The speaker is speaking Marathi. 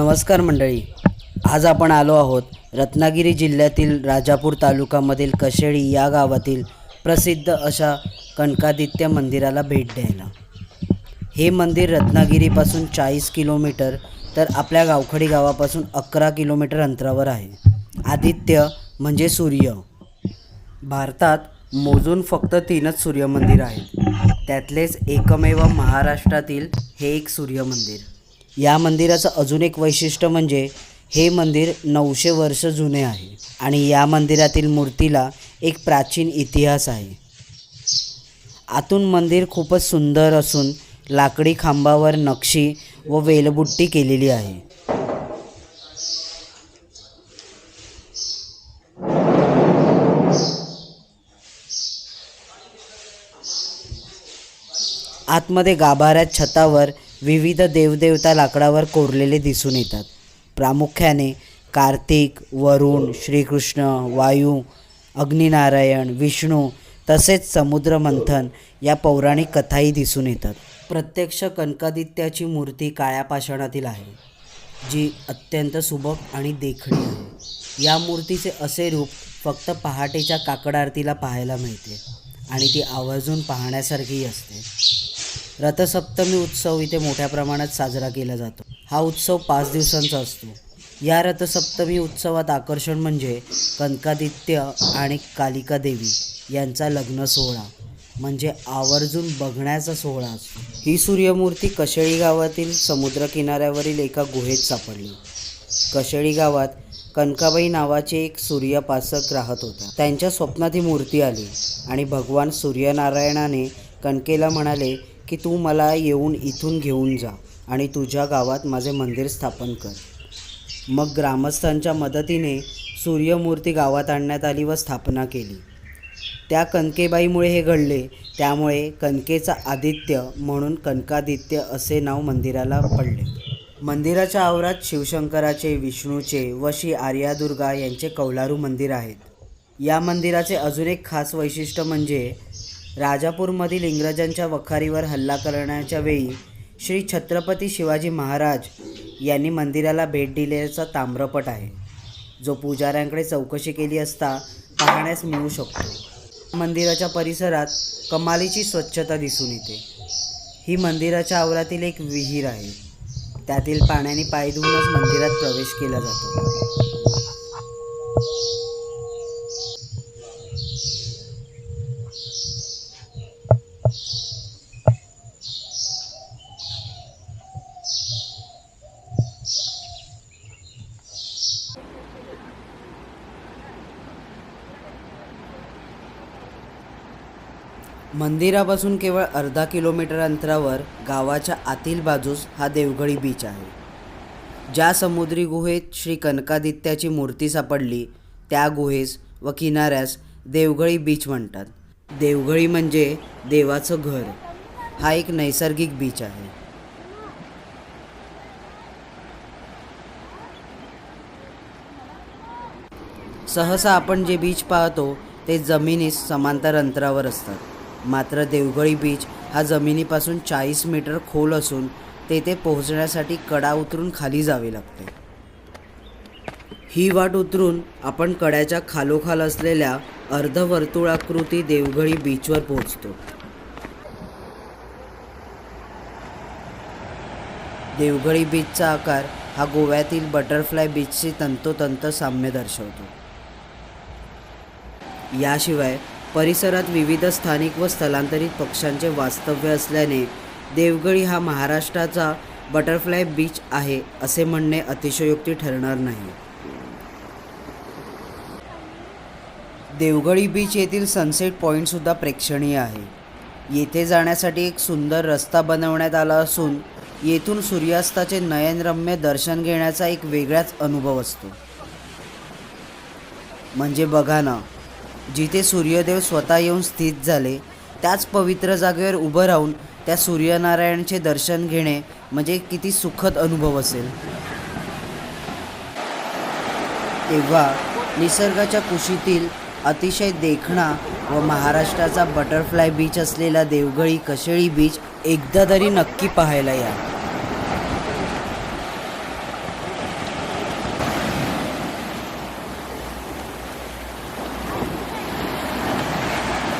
नमस्कार मंडळी. आज आपण आलो आहोत रत्नागिरी जिल्ह्यातील राजापूर तालुक्यामधील कशेळी या गावातील प्रसिद्ध अशा कनकादित्य मंदिराला भेट द्यायला. हे मंदिर रत्नागिरीपासून चाळीस किलोमीटर तर आपल्या गावखडी गावापासून अकरा किलोमीटर अंतरावर आहे. आदित्य म्हणजे सूर्य. भारतात मोजून फक्त तीनच सूर्यमंदिर आहेत. त्यातलेच एकमेव महाराष्ट्रातील हे एक सूर्यमंदिर. या मंदिराचं अजून एक वैशिष्ट्य म्हणजे हे मंदिर नऊशे वर्ष जुने आहे आणि या मंदिरातील मूर्तीला एक प्राचीन इतिहास आहे. आतून मंदिर खूपच सुंदर असून लाकडी खांबावर नक्षी व वेलबुट्टी केलेली आहे. आतमध्ये गाभाऱ्यात छतावर विविध देवदेवता लाकडावर कोरलेले दिसून येतात. प्रामुख्याने कार्तिक वरुण श्रीकृष्ण वायू अग्निनारायण विष्णू तसेच समुद्र मंथन या पौराणिक कथाही दिसून येतात. प्रत्यक्ष कनकादित्याची मूर्ती काळ्या पाषाणातील आहे जी अत्यंत सुबक आणि देखणी आहे. या मूर्तीचे असे रूप फक्त पहाटेच्या काकड आरतीला पाहायला मिळते आणि ती आवर्जून पाहण्यासारखी असते. रथसप्तमी उत्सव इथे मोठ्या प्रमाणात साजरा केला जातो. हा उत्सव पाच दिवसांचा असतो. या रथसप्तमी उत्सवात आकर्षण म्हणजे कनकादित्य आणि कालिका देवी यांचा लग्न सोहळा म्हणजे आवर्जून बघण्याचा सोहळा असतो. ही सूर्यमूर्ती कशेळी गावातील समुद्रकिनाऱ्यावरील एका गुहेत सापडली. कशेळी गावात कनकाबाई नावाचे एक सूर्यपासक राहत होता. त्यांच्या स्वप्नात ही मूर्ती आली आणि भगवान सूर्यनारायणाने कणकेला म्हणाले की तू मला येऊन इथून घेऊन जा आणि तुझ्या गावात माझे मंदिर स्थापन कर. मग ग्रामस्थांच्या मदतीने सूर्यमूर्ती गावात आणण्यात आली व स्थापना केली. त्या कनकेबाईमुळे हे घडले. त्यामुळे कनकेचा आदित्य म्हणून कनकादित्य असे नाव मंदिराला पडले. मंदिराच्या आवारात शिवशंकराचे विष्णूचे व श्री आर्यादुर्गा यांचे कौलारू मंदिर आहेत. या मंदिराचे अजून एक खास वैशिष्ट्य म्हणजे राजापूरमधील इंग्रजांच्या वखारीवर हल्ला करण्याच्या वेळी श्री छत्रपती शिवाजी महाराज यांनी मंदिराला भेट दिल्याचा ताम्रपट आहे. जो पुजाऱ्यांकडे चौकशी केली असता पाहण्यास मिळू शकतो. मंदिराच्या परिसरात कमालीची स्वच्छता दिसून येते. ही मंदिराच्या आवारातील एक विहीर आहे. त्यातील पाण्याने पाय धुवूनच मंदिरात प्रवेश केला जातो. मंदिरापासून केवळ अर्धा किलोमीटर अंतरावर गावाच्या आतील बाजूस हा देवगडी बीच आहे. ज्या समुद्री गुहेत श्री कनकादित्याची मूर्ती सापडली त्या गुहेस व किनाऱ्यास देवगळी बीच म्हणतात. देवगळी म्हणजे देवाचं घर. हा एक नैसर्गिक बीच आहे. सहसा आपण जे बीच पाहतो ते जमिनीस समांतर अंतरावर असतात. मात्र देवगळी बीच हा जमिनीपासून चाळीस मीटर खोल असून तेथे पोहोचण्यासाठी कडा उतरून खाली जावे लागते. ही वाट उतरून आपण कड्याच्या खालोखाल असलेल्या अर्धवर्तुळाकृती देवगळी बीचवर पोहोचतो. देवगळी बीचचा आकार हा गोव्यातील बटरफ्लाय बीचशी तंतोतंत साम्य दर्शवतो. याशिवाय परिसरात विविध स्थानिक व स्थलांतरित पक्ष्यांचे वास्तव्य असल्याने देवगळी हा महाराष्ट्राचा बटरफ्लाय बीच आहे असे म्हणणे अतिशयोक्ती ठरणार नाही. देवगळी बीच येथील सनसेट पॉईंटसुद्धा प्रेक्षणीय आहे. येथे जाण्यासाठी एक सुंदर रस्ता बनवण्यात आला असून येथून सूर्यास्ताचे नयनरम्य दर्शन घेण्याचा एक वेगळाच अनुभव असतो. म्हणजे बघा ना जिथे सूर्यदेव स्वतः येऊन स्थित झाले त्याच पवित्र जागेवर उभं राहून त्या सूर्यनारायणचे दर्शन घेणे म्हणजे किती सुखद अनुभव असेल. तेव्हा निसर्गाच्या कुशीतील अतिशय देखणा व महाराष्ट्राचा बटरफ्लाय बीच असलेला देवगळी कशेळी बीच एकदा तरी नक्की पाहायला या.